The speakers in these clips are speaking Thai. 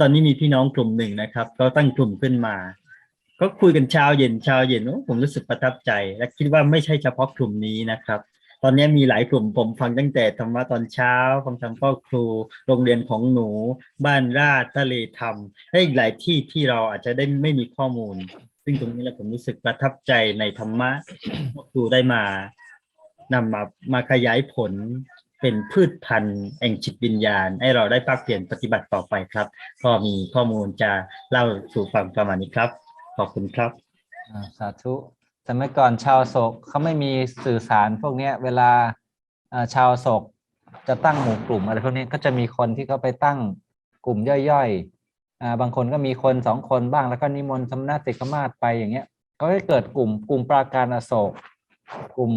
ตอนนี้มีพี่น้องกลุ่มหนึ่งนะครับก็ตั้งกลุ่มขึ้นมาก็คุยกันเช้าเย็นเช้าเย็นผมรู้สึกประทับใจ และคิดว่าไม่ใช่เฉพาะกลุ่มนี้นะครับ ตอนนี้มีหลายกลุ่มผมฟังตั้งแต่ธรรมะตอนเช้า ฟังธรรมพ่อครู โรงเรียนของหนู บ้านราชทะเลธรรมและอีกหลายที่ที่เราอาจจะได้ไม่มีข้อมูล ซึ่งตรงนี้แหละผมรู้สึกประทับใจในธรรมะพ่อครูได้มานำมามาขยายผล เป็นพืชพันธุ์แห่งจิตวิญญาณ ให้เราได้ภาคเปลี่ยนปฏิบัติต่อไปครับ ก็มีข้อมูลจะเล่าสู่ฟังประมาณนี้ครับ ขอบคุณครับสาธุสมัยก่อนชาวโศกเขาไม่มีสื่อสารพวกนี้เวลาชาวโศกจะตั้งหมู่กลุ่มอะไรพวกนี้ก็จะมีคนที่เขาไปตั้งกลุ่มย่อยๆบางคนก็มีคนสองคนบ้างแล้วก็นิมนต์สำนักติกมาศไปอย่างเงี้ยก็ให้เกิดกลุ่มกลุ่มปราการอโศก กลุ่ม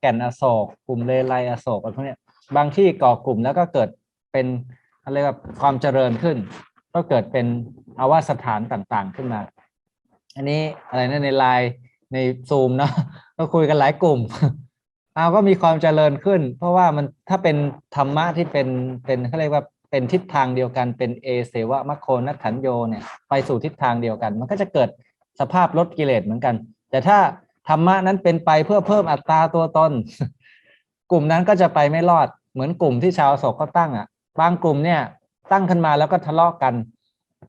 แก่นอโศก กลุ่มเลไลอโศกอะไรพวกนี้บางที่ก่อกลุ่มแล้วก็เกิดเป็นอะไรแบบความเจริญขึ้น ก็เกิดเป็นอาวาสถานต่างๆขึ้นมา อันนี้อะไรนะในไลน์ในซูมเนาะก็คุยกันหลายกลุ่มเอาก็มีความเจริญขึ้น เพราะว่ามันถ้าเป็นธรรมะที่เป็นเป็นเขาเรียกว่าเป็นทิศทางเดียวกันเป็นเอเสวะมะโคนัตถันโยเนี่ยไปสู่ทิศทางเดียวกัน มันก็จะเกิดสภาพลดกิเลสเหมือนกัน แต่ถ้า ธรรมะนั้นเป็นไปเพื่อเพิ่มอัตราตัวตน กลุ่มนั้นก็จะไปไม่รอด เหมือนกลุ่มที่ชาวโศกเขาตั้งอะ บางกลุ่มเนี่ย ตั้งขึ้นมาแล้วก็ทะเลาะกัน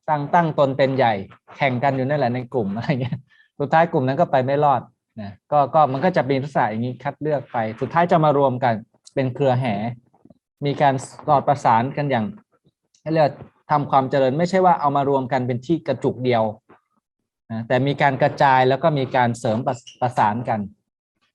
ตั้งตั้งตนเป็นใหญ่ แข่งกันอยู่นั่นแหละในกลุ่มอะไรเงี้ย สุดท้ายกลุ่มนั้นก็ไปไม่รอดนะก็ก็มันก็จะมีลักษณะอย่างนี้คัดเลือกไป สุดท้ายจะมารวมกันเป็นเครือแห่มีการสอดประสานกันอย่างเรียกทำความเจริญไม่ใช่ว่าเอามารวมกันเป็นที่กระจุกเดียว แต่มีการกระจายแล้วก็มีการเสริมประประสานกัน